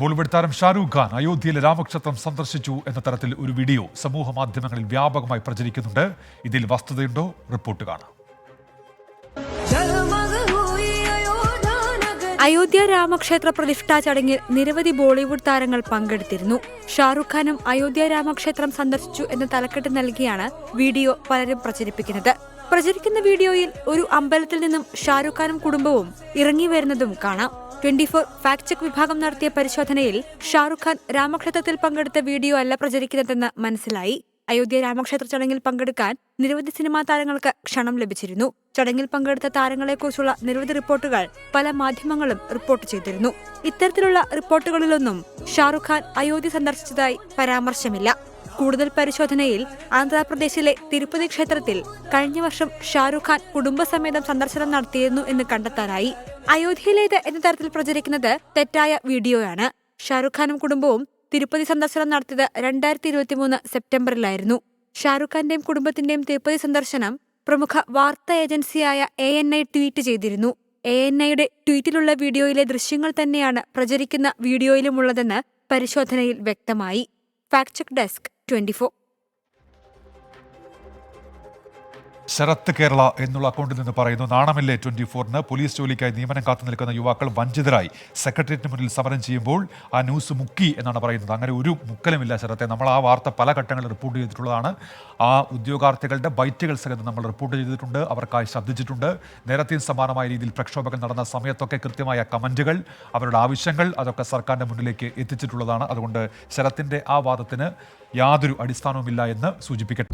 ബോളിവുഡ് താരം ഷാരൂഖ് ഖാൻ അയോധ്യയിലെ രാമക്ഷേത്രം സന്ദർശിച്ചു എന്ന തരത്തിൽ ഒരു വീഡിയോ സമൂഹ മാധ്യമങ്ങളിൽ വ്യാപകമായി പ്രചരിക്കുന്നുണ്ട്. ഇതിൽ വസ്തുതയുണ്ടോ? റിപ്പോർട്ട് കാണാം. അയോധ്യ രാമക്ഷേത്ര പ്രതിഷ്ഠാ ചടങ്ങിൽ നിരവധി ബോളിവുഡ് താരങ്ങൾ പങ്കെടുത്തിരുന്നു. ഷാറുഖ് ഖാനും അയോധ്യ രാമക്ഷേത്രം സന്ദർശിച്ചു എന്ന തലക്കെട്ട് നൽകിയാണ് വീഡിയോ പലരും പ്രചരിപ്പിക്കുന്നത്. പ്രചരിക്കുന്ന വീഡിയോയിൽ ഒരു അമ്പലത്തിൽ നിന്നും ഷാരൂഖ് ഖാനും കുടുംബവും ഇറങ്ങി വരുന്നതും കാണാം. ട്വന്റി ഫോർ ഫാക്ട് ചെക്ക് വിഭാഗം നടത്തിയ പരിശോധനയിൽ ഷാറുഖ് ഖാൻ രാമക്ഷേത്രത്തിൽ പങ്കെടുത്ത വീഡിയോ അല്ല പ്രചരിക്കുന്നതെന്ന് മനസ്സിലായി. അയോധ്യ രാമക്ഷേത്ര ചടങ്ങിൽ പങ്കെടുക്കാൻ നിരവധി സിനിമാ താരങ്ങൾക്ക് ക്ഷണം ലഭിച്ചിരുന്നു. ചടങ്ങിൽ പങ്കെടുത്ത താരങ്ങളെക്കുറിച്ചുള്ള നിരവധി റിപ്പോർട്ടുകൾ പല മാധ്യമങ്ങളും റിപ്പോർട്ട് ചെയ്തിരുന്നു. ഇത്തരത്തിലുള്ള റിപ്പോർട്ടുകളിലൊന്നും ഷാറുഖ് ഖാൻ അയോധ്യ സന്ദർശിച്ചതായി പരാമർശമില്ല. കൂടുതൽ പരിശോധനയിൽ ആന്ധ്രാപ്രദേശിലെ തിരുപ്പതി ക്ഷേത്രത്തിൽ കഴിഞ്ഞ വർഷം ഷാരൂഖ് ഖാൻ കുടുംബസമേതം സന്ദർശനം നടത്തിയിരുന്നു എന്ന് കണ്ടെത്താനായി. അയോധ്യയിലേത് എന്ന തരത്തിൽ പ്രചരിക്കുന്നത് തെറ്റായ വീഡിയോയാണ്. ഷാരൂഖ് ഖാനും കുടുംബവും തിരുപ്പതി സന്ദർശനം നടത്തിയത് രണ്ടായിരത്തി ഇരുപത്തിമൂന്ന് സെപ്റ്റംബറിലായിരുന്നു. ഷാരൂഖ് ഖാന്റെയും കുടുംബത്തിന്റെയും തിരുപ്പതി സന്ദർശനം പ്രമുഖ വാർത്താ ഏജൻസിയായ എ എൻ ഐ ട്വീറ്റ് ചെയ്തിരുന്നു. എ എൻ ഐയുടെ ട്വീറ്റിലുള്ള വീഡിയോയിലെ ദൃശ്യങ്ങൾ തന്നെയാണ് പ്രചരിക്കുന്ന വീഡിയോയിലുമുള്ളതെന്ന് പരിശോധനയിൽ വ്യക്തമായി. Fact check desk. 24 Sharath Kerala എന്നുള്ള അക്കൗണ്ടിൽ നിന്ന് പറയുന്നു നാണമില്ലേ ട്വന്റി ഫോറിന് പോലീസ് ജോലിക്കായി നിയമനം കാത്തു നിൽക്കുന്ന യുവാക്കൾ വഞ്ചിതരായി. സെക്രട്ടേറിയറ്റിന് മുന്നിൽ സമരം ചെയ്യുമ്പോൾ ആ ന്യൂസ് മുക്കി എന്നാണ് പറയുന്നത്. അങ്ങനെ ഒരു മുക്കലുമില്ല ശരത്തെ. നമ്മൾ ആ വാർത്ത പല ഘട്ടങ്ങളിൽ റിപ്പോർട്ട് ചെയ്തിട്ടുള്ളതാണ്. ആ ഉദ്യോഗാർത്ഥികളുടെ ബൈറ്റുകൾ സഹിതം നമ്മൾ റിപ്പോർട്ട് ചെയ്തിട്ടുണ്ട്. അവർക്കായി ശബ്ദിച്ചിട്ടുണ്ട് നേരത്തെയും സമാനമായ രീതിയിൽ പ്രക്ഷോഭങ്ങൾ നടന്ന സമയത്തൊക്കെ കൃത്യമായ കമന്റുകൾ അവരുടെ ആവശ്യങ്ങൾ അതൊക്കെ സർക്കാരിന്റെ മുന്നിലേക്ക് എത്തിച്ചിട്ടുള്ളതാണ്. അതുകൊണ്ട് ശരത്തിന്റെ ആ വാദത്തിന് യാതൊരു അടിസ്ഥാനവുമില്ല എന്ന് സൂചിപ്പിക്കട്ടെ.